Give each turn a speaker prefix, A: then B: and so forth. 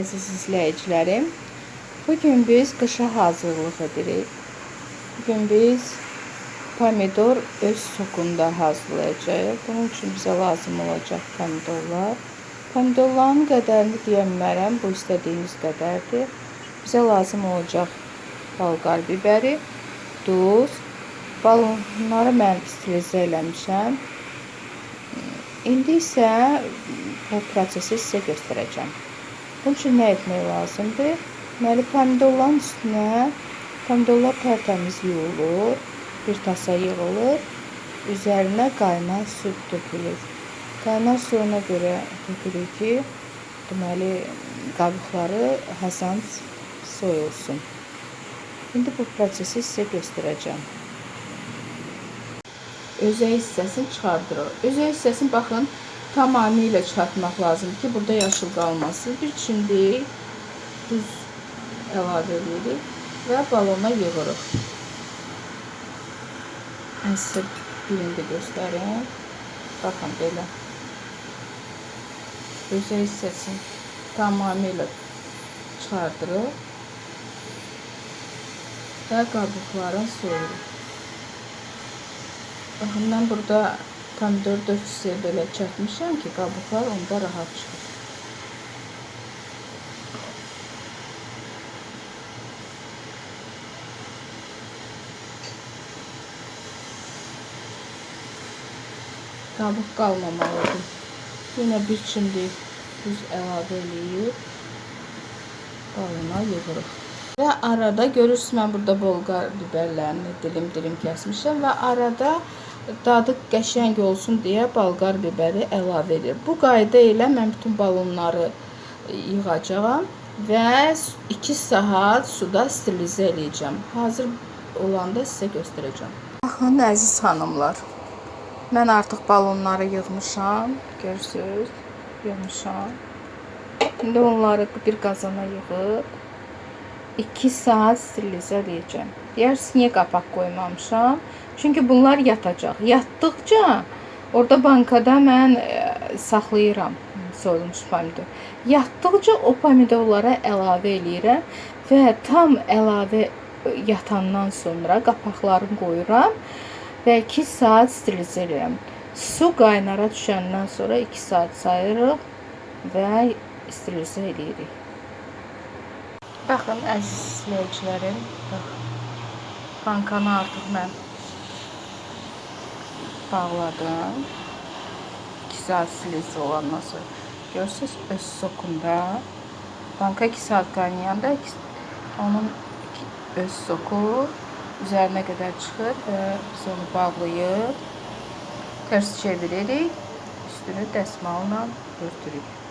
A: Əziz izləyicilərim, bugün biz qışa hazırlıq edirik. Bugün biz pomidor öz sokunda hazırlayacağıq. Bunun üçün bizə lazım olacaq pomidorlar. Pomidorların qədərini deyə bilmərəm, bu istədiyiniz qədərdir. Bizə lazım olacaq balqar bibəri, duz, balonları mən stilizə eləmişəm. İndi isə bu prosesi sizə göstərəcəm. Bunun için ne etmək lazımdır? Deməli, pomidorların üstünə pomidorlar tərtəmiz yuyulur, bir tasa yığılır, üzərinə qaynar su dökülür. Qaynar suyuna görə dökülür ki, deməli, qabıqları həsən soyulsun. İndi bu prosesi sizə göstərəcəm. Özə hissəsini çıxardırıq. Özə hissəsini baxın, tamamilə çıxartmaq lazımdır ki, burada yaşıl qalmasın. Bir çimdik duz əlavə edirik və balona yığırıq. Mən sizə birində göstərim. Baxın belə. Özə hissəsini tamamilə çıxardırıq və qabıqların soyuruq. Baxın, mən burada pomidor 4 hissəyə belə çəkmişəm ki, qabıqlar onda rahat çıxır. Qabıq qalmamalıdır. Yenə bir çimdik duz əlavə eləyib balına yığırıq. Və arada görürsünüz mən burada bolqar biberlərini dilim-dilim kəsmişəm və arada dadı qəşəng olsun deyə balqar biberi əlavə edir. Bu qayda ilə mən bütün balonları yığacağam və 2 saat suda sterilizə eləyəcəm. Hazır olanda sizə göstərəcəm. Baxın əziz xanımlar. Mən artıq balonları yığmışam. Görürsüz? Yığmışam. İndi onları bir qazana yığıb 2 saat sterilizə edəcəm. Deyərsiniz niyə qapaq qoymamışam? Çünki bunlar yatacaq. Yatdıqca orada bankada mən e, saxlayıram soyulmuş pomidor. Yatdıqca o pomidorlara əlavə eləyirəm və tam əlavə yatandan sonra qapaqlarını qoyuram və 2 saat sterilizə edirəm. Su qaynara düşəndən sonra 2 saat sayırıq və sterilizə edirik. Baxın əziz izləyicilərim. Bankanı artıq mən bağladım. 2 saat sterilizə olandan sonra. Görürsüz öz sokunda. Banka 2 saat qaynayanda onun öz soku üzərinə qədər çıxır və biz onu bağlayıb ters çeviririk. Üstünü dəsmalla örtürük.